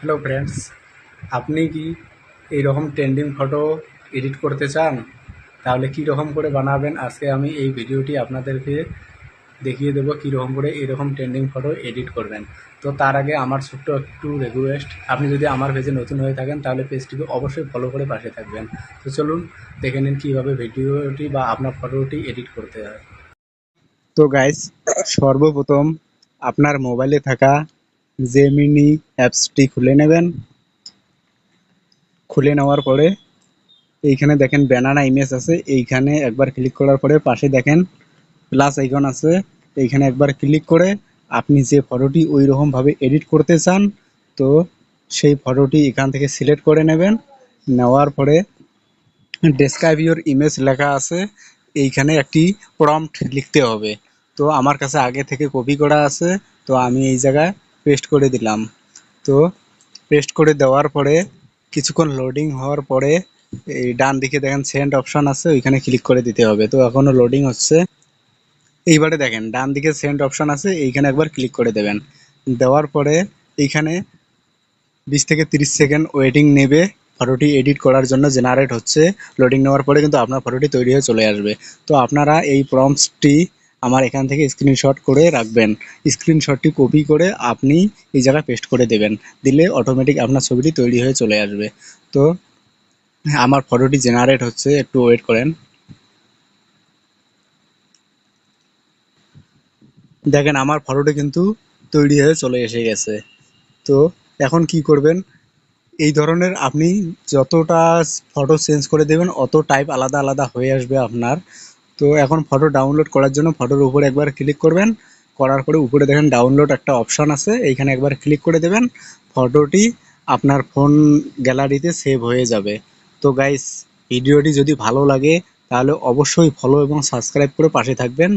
Hello friends আপনি কি এই রকম ট্রেন্ডিং ফটো এডিট করতে চান? তাহলে কী রকম করে বানাবেন? আজকে আমি এই ভিডিওটি আপনাদেরকে দেখিয়ে দেবো কী রকম করে এরকম ট্রেন্ডিং ফটো এডিট করবেন। তো তার আগে আমার ছোট্ট একটু রিকোয়েস্ট আপনি যদি আমার পেজে নতুন হয়ে থাকেন, তাহলে পেজটিকে অবশ্যই ফলো করে পাশে থাকবেন। তো চলুন, দেখে নিন কীভাবে ভিডিওটি বা আপনার ফটোটি এডিট করতে হয়। তো গাইস সর্বপ্রথম আপনার মোবাইলে থাকা জেমিনি অ্যাপসটি খুলে নেবেন। খুলে নেওয়ার পরে এইখানে দেখেন ব্যানানা ইমেজ আছে। এইখানে একবার ক্লিক করার পরে পাশে দেখেন প্লাস আইকন আছে। এইখানে একবার ক্লিক করে আপনি যে ফটোটি ওই রকমভাবে এডিট করতে চান, তো সেই ফটোটি এখান থেকে সিলেক্ট করে নেবেন। নেওয়ার পরে ডেসক্রাইব ইউর ইমেজ লেখা আছে। এইখানে একটি প্রম্পট লিখতে হবে। তো আমার কাছে আগে থেকে কপি করা আছে। তো আমি এই জায়গায় পেস্ট করে দিলাম। তো পেস্ট করে দেওয়ার পরে কিছুক্ষণ লোডিং হওয়ার পরে এই ডান দিকে দেখেন সেন্ড অপশন আছে, ওইখানে ক্লিক করে দিতে হবে। তো এখনও লোডিং হচ্ছে। এইবারে দেখেন, ডান দিকে সেন্ড অপশন আছে, এইখানে একবার ক্লিক করে দেবেন। দেওয়ার পরে এইখানে বিশ থেকে তিরিশ সেকেন্ড ওয়েটিং নেবে ফটোটি এডিট করার জন্য জেনারেট হচ্ছে। লোডিং নেওয়ার পরে কিন্তু আপনার ফটোটি তৈরি হয়ে চলে আসবে। তো আপনারা এই প্রম্পসটি আমার এখান থেকে স্ক্রিনশট করে রাখবেন। স্ক্রিনশটটি কপি করে আপনি এই জায়গায় পেস্ট করে দেবেন। দিলে অটোমেটিক আপনার ছবিটি তৈরি হয়ে চলে আসবে। তো, আমার ফটোটি জেনারেট হচ্ছে, একটু ওয়েট করেন। দেখেন, আমার ফটোটি কিন্তু তৈরি হয়ে চলে এসে গেছে। তো, এখন কি করবেন? এই ধরনের আপনি যতটা ফটো চেঞ্জ করে দেবেন, অত টাইপ আলাদা আলাদা হয়ে আসবে আপনার। তো এখন ফটো ডাউনলোড করার জন্য ফটোর উপরে একবার ক্লিক করবেন। করার পরে উপরে দেখেন ডাউনলোড একটা অপশান আছে, এইখানে একবার ক্লিক করে দেবেন। ফটোটি আপনার ফোন গ্যালারিতে সেভ হয়ে যাবে। তো গাইস ভিডিওটি যদি ভালো লাগে, তাহলে অবশ্যই ফলো এবং সাবস্ক্রাইব করে পাশে থাকবেন।